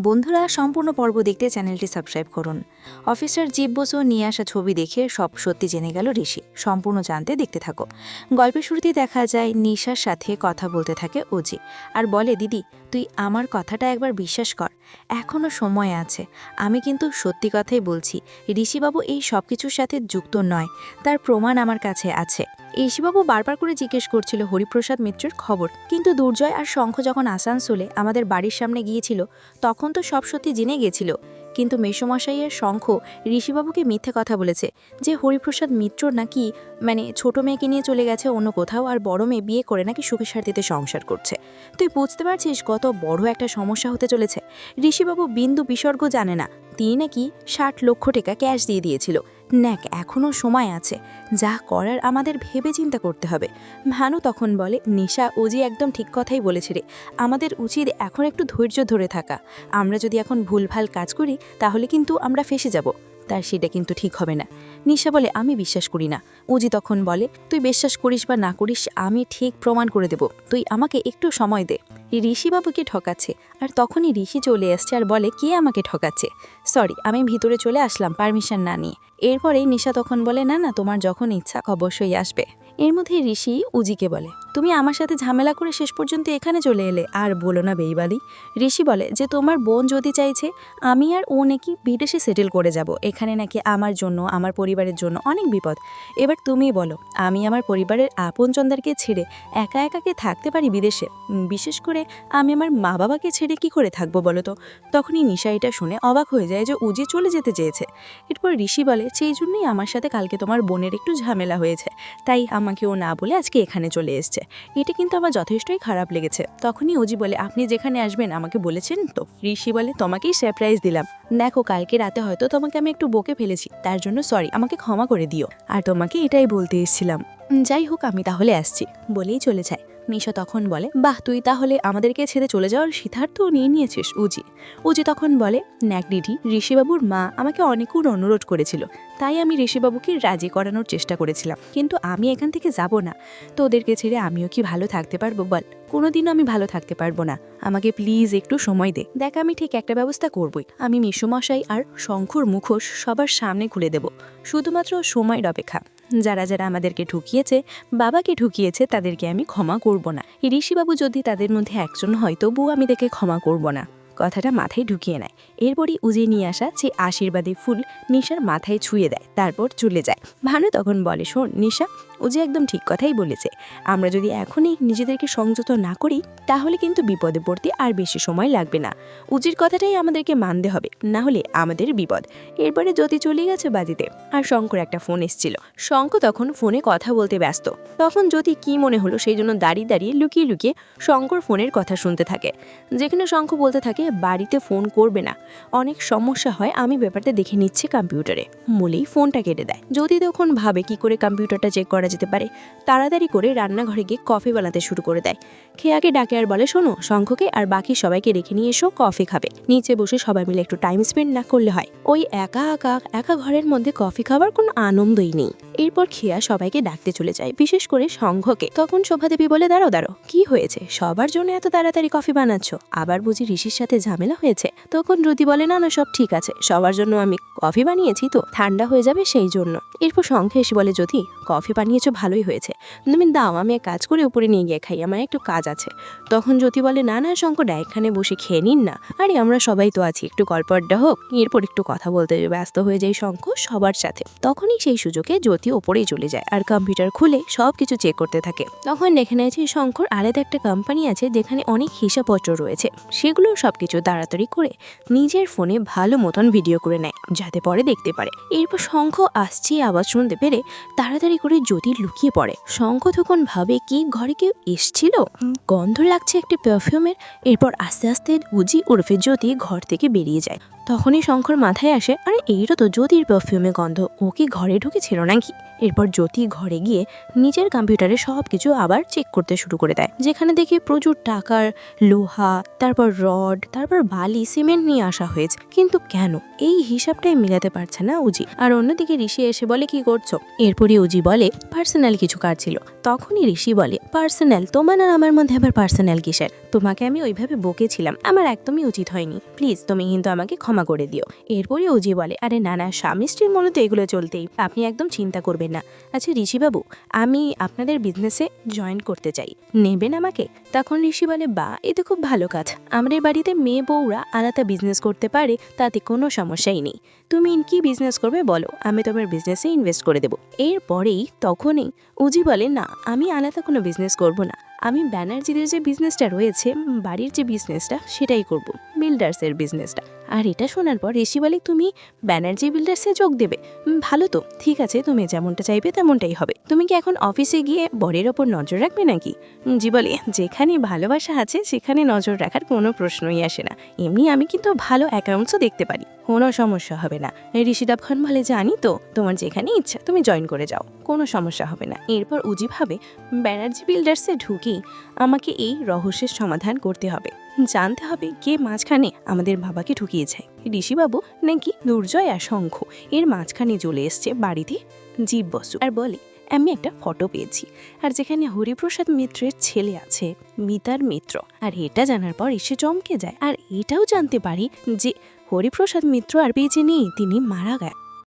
বন্ধুরা, সম্পূর্ণ পর্ব দেখতে চ্যানেলটি সাবস্ক্রাইব করুন। অফিসার জীব বসু নিয়ে আসা ছবি দেখে সব সত্যি জেনে গেল ঋষি। সম্পূর্ণ জানতে দেখতে থাকো। গল্পের শুরুতে দেখা যায়, নিশার সাথে কথা বলতে থাকে অজি। আর বলে, দিদি তুই আমার কথাটা একবার বিশ্বাস কর এখনও সময় আছে। আমি কিন্তু সত্যি কথাই বলছি, ঋষিবাবু এই সব কিছুর সাথে যুক্ত নয়, তার প্রমাণ আমার কাছে আছে। ঋষিবাবু বারবার করে জিজ্ঞেস করছিল হরিপ্রসাদ মিত্রের খবর, কিন্তু দুর্জয় আর শঙ্খ যখন আসানসোলে আমাদের বাড়ির সামনে গিয়েছিল, তখন তো সব সত্যি জেনে গেছিল। কিন্তু মেসোমশাইয়ের শঙ্খ ঋষিবাবুকে মিথ্যে কথা বলেছে যে হরিপ্রসাদ মিত্র নাকি মানে ছোট মেয়েকে নিয়ে চলে গেছে অন্য কোথাও আর বড় মেয়ে বিয়ে করে নাকি সুখে সার্থীতে সংসার করছে। তুই বুঝতে পারছিস কত বড় একটা সমস্যা হতে চলেছে। ঋষিবাবু বিন্দু বিসর্গ জানে না। তিনি নাকি ষাট লক্ষ টাকা ক্যাশ দিয়ে দিয়েছিল। ন্যাক এখনও সময় আছে। যা করার আমাদের ভেবে চিন্তা করতে হবে। ভানু তখন বলে, নিশা ওজি একদম ঠিক কথাই বলেছে রে। আমাদের উচিত এখন একটু ধৈর্য ধরে থাকা। আমরা যদি এখন ভুলভাল কাজ করি, তাহলে কিন্তু আমরা ফেসে যাব। তার সেটা কিন্তু ঠিক হবে না। নিশা বলে, আমি বিশ্বাস করি না। উজি তখন বলে, তুই বিশ্বাস করিস বা না করিস, আমি ঠিক প্রমাণ করে দেব। তুই আমাকে একটু সময় দে। ঋষিবাবুকে ঠকাচ্ছে, আর তখনই ঋষি চলে আসছে আর বলে, কে আমাকে ঠকাচ্ছে? সরি আমি ভিতরে চলে আসলাম পারমিশন না নিয়ে। এরপরেই নিশা তখন বলে, না না, তোমার যখন ইচ্ছা, অবশ্যই আসবে। এর মধ্যে ঋষি উজিকে বলে তুমি আমার সাথে ঝামেলা করে শেষ পর্যন্ত এখানে চলে এলে। আর বলো না বেইবালি, ঋষি বলে যে তোমার বোন যদি চাইছে, আমি আর ও নাকি বিদেশে সেটেল করে যাব। এখানে নাকি আমার জন্য, আমার পরিবারের জন্য অনেক বিপদ। এবার তুমি বলো, আমি আমার পরিবারের আপন আপনজনদেরকে ছেড়ে একা একাকে থাকতে পারি বিদেশে? বিশেষ করে আমি আমার মা বাবাকে ছেড়ে কি করে থাকব বলো তো? তখনই নিশা এটা শুনে অবাক হয়ে যায় যে উজি চলে যেতে চেয়েছে। এরপর ঋষি বলে, সেই জন্যই আমার সাথে কালকে তোমার বোনের একটু ঝামেলা হয়েছে। তাই আমাকে ও না বলে আজকে এখানে চলে এসছে। এটা কিন্তু আমার যথেষ্টই খারাপ লেগেছে। তখনই অজি বলে আপনি যেখানে আসবেন আমাকে বলেছেন তো? ঋষি বলে তোমাকেই সারপ্রাইজ দিলাম। দেখো কালকে রাতে হয়তো তোমাকে আমি একটু বকে ফেলেছি। তার জন্য সরি আমাকে ক্ষমা করে দিও। আর তোমাকে এটাই বলতে এসেছিলাম। "উম, যাই হোক, আমি তাহলে আসছি। বলেই চলে যায়। নিশা তখন বলে, বাহ, তুই তাহলে আমাদেরকে ছেড়ে চলে যাওয়ার সিদ্ধার্থ নিয়ে নিয়েছিস, উজি। উজি তখন বলে ন্যাকডিডি ঋষিবাবুর মা আমাকে অনেকক্ষণ অনুরোধ করেছিল। তাই আমি ঋষিবাবুকে রাজি করানোর চেষ্টা করেছিলাম। কিন্তু আমি এখান থেকে যাব না। তো ওদেরকে ছেড়ে আমিও কি ভালো থাকতে পারব বল? কোনোদিনও আমি ভালো থাকতে পারব না। আমাকে প্লিজ একটু সময় দে। দেখ, আমি ঠিক একটা ব্যবস্থা করবই। আমি মিশুমশাই আর শঙ্খর মুখোশ সবার সামনে খুলে দেব। শুধুমাত্র সময়ের অপেক্ষা। যারা যারা আমাদেরকে ঠুকিয়েছে, বাবাকে ঠুকিয়েছে, তাদেরকে আমি ক্ষমা করব না। ঋষিবাবু যদি তাদের মধ্যে একজন হয়, তবুও আমি তাকে ক্ষমা করব না। কথাটা মাথায় ঢুকিয়ে নেয়। এরপরই উজে নিয়ে আসা সেই আশীর্বাদী ফুল নিশার মাথায় ছুঁয়ে দেয়, তারপর চলে যায়। ভানু তখন বলে, শোন, নিশা, উজে একদম ঠিক কথাই বলেছে। আমরা যদি এখনই নিজেদেরকে সংযত না করি, তাহলে কিন্তু বিপদে পড়তে আর বেশি সময় লাগবে না। উজির কথাটাই আমাদেরকে মানতে হবে, না হলে আমাদের বিপদ। এরপরে জ্যোতি চলে গেছে বাজিতে আর শঙ্কর একটা ফোন এসেছিল। শঙ্খ তখন ফোনে কথা বলতে ব্যস্ত। তখন জ্যোতি কি মনে হলো, সেই জন্য দাঁড়িয়ে দাঁড়িয়ে লুকিয়ে লুকিয়ে শঙ্কর ফোনের কথা শুনতে থাকে। যেখানে শঙ্খ বলতে থাকে বাড়িতে ফোন করবে না। অনেক সমস্যা হয়, আমি ব্যাপারটা দেখে নিচ্ছি কম্পিউটারে। বলেই ফোনটা কেটে দেয়। যদি তখন ভাবে কি করে কম্পিউটারটা চেক করা যেতে পারে, তাড়াতাড়ি করে রান্নাঘরে গিয়ে কফি বানাতে শুরু করে দেয়। খেয়াকে ডাকে আর বলে, শোনো, শঙ্খকে আর বাকি সবাইকে রেখে নিয়ে এসো কফি খাবে। নিচে বসে সবাই মিলে একটু টাইম স্পেন্ড না করলে হয়। ওই একা একা একা ঘরের মধ্যে কফি খাবার কোনো আনন্দই নেই। এরপর খেয়া সবাইকে ডাকতে চলে যায়, বিশেষ করে সংঘকে। তখন শোভাদেবী বলে দাঁড়ো দাঁড়ো কি হয়েছে? সবার জন্য এত তাড়াতাড়ি কফি বানাচ্ছ? আবার বুঝি ঋষির সাথে ঝামেলা হয়েছে? তখন রুদি বলে, না না, সব ঠিক আছে, সবার জন্য আমি কফি বানিয়েছি তো, ঠান্ডা হয়ে যাবে সেই জন্য। এরপর শঙ্খে এসে বলে যদি কফি বানিয়েছো ভালোই হয়েছে। তুমি দাও, আমি এক কাজ করে, উপরে নিয়ে গিয়ে খাই, আমার একটু কাজ আছে। তখন জ্যোতি বলে, না না, শঙ্কর এখানে বসে খেয়ে নিন না। আরে, আমরা সবাই তো আছি, একটু গল্প আড্ডা হোক, এরপর একটু কথা বলতে ব্যস্ত হয়ে যায় শঙ্খ সবার সাথে। তখনই সেই সুযোগে জ্যোতি ওপরেই চলে যায় আর কম্পিউটার খুলে সব কিছু চেক করতে থাকে। তখন দেখে নেয় যে শঙ্কর আলাদা একটা কোম্পানি আছে যেখানে অনেক হিসাবপত্র রয়েছে। সেগুলো সবকিছু তাড়াতাড়ি করে নিজের ফোনে ভালো মতন ভিডিও করে নেয়, যাতে পরে দেখতে পারে। এরপর শঙ্খ আসছে আওয়াজ শুনতে পেরে তাড়াতাড়ি করে জ্যোতি লুকিয়ে পড়ে। শঙ্খ তখন ভাবে, কি ঘরে কেউ এসছিল? গন্ধ লাগছে একটি পারফিউমের এরপর আস্তে আস্তে উজি ওরফে জ্যোতি ঘর থেকে বেরিয়ে যায়। তখনই শঙ্কর মাথায় আসে, আরে, এইটা তো জ্যোতির পারফিউমে গন্ধ। ও কি ঘরে ঢুকেছিল নাকি? এরপর জ্যোতি ঘরে গিয়ে নিজের কম্পিউটারে সব কিছু আবার চেক করতে শুরু করে দেয়। যেখানে দেখি প্রচুর টাকার লোহা, তারপর রড তারপর বালি সিমেন্ট নিয়ে আসা হয়েছে। কিন্তু কেন? এই হিসাবটাই মিলাতে পারছে না উজি। আর অন্যদিকে ঋষি এসে বলে, কি করছ? এরপরই উজি বলে পার্সোনাল কিছু কাজ ছিল। তখনই ঋষি বলে পার্সোনাল তোমার আর আমার মধ্যে আবার পার্সোনাল কিসের? তোমাকে আমি ওইভাবে বকেছিলাম। আমার একদমই উচিত হয়নি। প্লিজ তুমি কিন্তু আমাকে ক্ষমা করে দিও। এরপরে অজি বলে, আরে না না, স্বামী স্ত্রীর মনে তো এগুলো চলতেই। আপনি একদম চিন্তা করবেন না। আচ্ছা ঋষিবাবু, আমি আপনাদের বিজনেসে জয়েন করতে চাই। নেবেন আমাকে? তখন ঋষি বলে, বা, এ তো খুব ভালো কাজ। আমাদের বাড়িতে মেয়ে বউরা আলাদা বিজনেস করতে পারে, তাতে কোনো সমস্যাই নেই। তুমি কি বিজনেস করবে বলো, আমি তোমার বিজনেসে ইনভেস্ট করে দেবো। এরপরেই তখনই উজি বলে, না, আমি আলাদা কোনো বিজনেস করব না। আমি ব্যানার্জিদের যে বিজনেসটা রয়েছে বাড়ির যে বিজনেসটা সেটাই করব। বিল্ডার্সের বিজনেসটা আর এটা শোনার পর ঋষি বলে তুমি ব্যানার্জি বিল্ডার্সে যোগ দেবে। ভালো তো ঠিক আছে তুমি যেমনটা চাইবে তেমনটাই হবে। তুমি কি এখন অফিসে গিয়ে বরের ওপর নজর রাখবে নাকি? উম, জি বলে যেখানে ভালোবাসা আছে সেখানে নজর রাখার কোনো প্রশ্নই আসে না। এমনি আমি কিন্তু ভালো অ্যাকাউন্টসও দেখতে পারি। কোনো সমস্যা হবে না। ঋষিদাব খান বলে জানি তো, তোমার যেখানে ইচ্ছা, তুমি জয়েন করে যাও। কোনো সমস্যা হবে না। এরপর উজি ভাবে ব্যানার্জি বিল্ডার্সে ঢুকেই আমাকে এই রহস্যের সমাধান করতে হবে। জানতে হবে কে মাঝখানে আমাদের বাবাকে ঢুকিয়েছে। ঋষিবাবু নাকি দুর্জয় আর শঙ্খ, এর মাঝখানে চলে এসছে বাড়িতে জীব বসু আর বলে, আমি একটা ফটো পেয়েছি। আর যেখানে হরিপ্রসাদ মিত্রের ছেলে আছে, মিতার মিত্র। আর এটা জানার পর এসে চমকে যায়। আর এটাও জানতে পারি যে হরিপ্রসাদ মিত্র আর বেঁচে নেই তিনি মারা গেছে